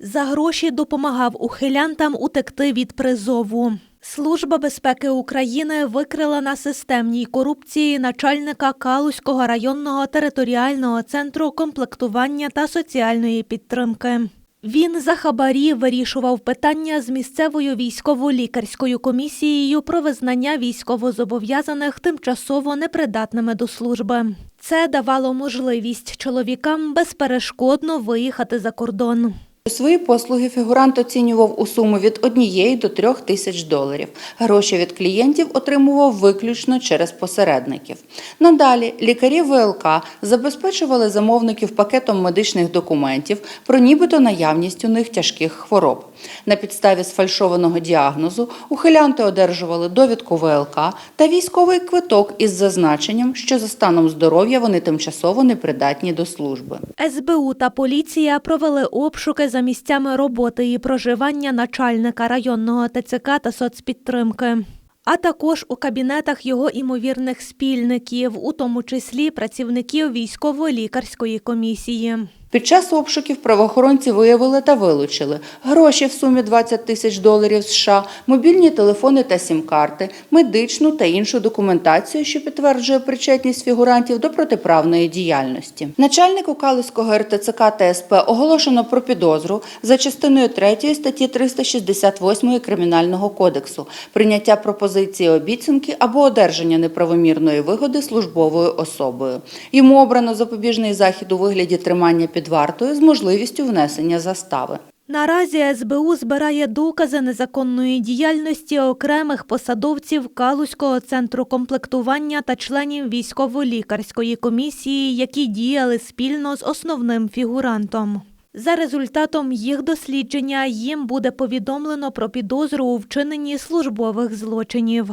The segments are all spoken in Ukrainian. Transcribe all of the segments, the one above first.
За гроші допомагав ухилянтам утекти від призову. Служба безпеки України викрила на системній корупції начальника Калузького районного територіального центру комплектування та соціальної підтримки. Він за хабарі вирішував питання з місцевою військово-лікарською комісією про визнання військовозобов'язаних тимчасово непридатними до служби. Це давало можливість чоловікам безперешкодно виїхати за кордон. Свої послуги фігурант оцінював у суму від 1 до 3 тисяч доларів. Гроші від клієнтів отримував виключно через посередників. Надалі лікарі ВЛК забезпечували замовників пакетом медичних документів про нібито наявність у них тяжких хвороб. На підставі сфальшованого діагнозу ухилянти одержували довідку ВЛК та військовий квиток із зазначенням, що за станом здоров'я вони тимчасово непридатні до служби. СБУ та поліція провели обшуки за місцями роботи і проживання начальника районного ТЦК та соцпідтримки, а також у кабінетах його імовірних спільників, у тому числі працівників військово-лікарської комісії. Під час обшуків правоохоронці виявили та вилучили гроші в сумі 20 тисяч доларів США, мобільні телефони та сім-карти, медичну та іншу документацію, що підтверджує причетність фігурантів до протиправної діяльності. Начальнику Калицького РТЦК та СП оголошено про підозру за частиною 3 статті 368 Кримінального кодексу прийняття пропозиції обіцянки або одержання неправомірної вигоди службовою особою. Йому обрано запобіжний захід у вигляді тримання під вартою з можливістю внесення застави. Наразі СБУ збирає докази незаконної діяльності окремих посадовців Калузького центру комплектування та членів військово-лікарської комісії, які діяли спільно з основним фігурантом. За результатом їх дослідження їм буде повідомлено про підозру у вчиненні службових злочинів.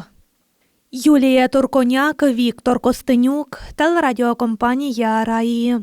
Юлія Турконяк, Віктор Костенюк, телерадіокомпанія Раї.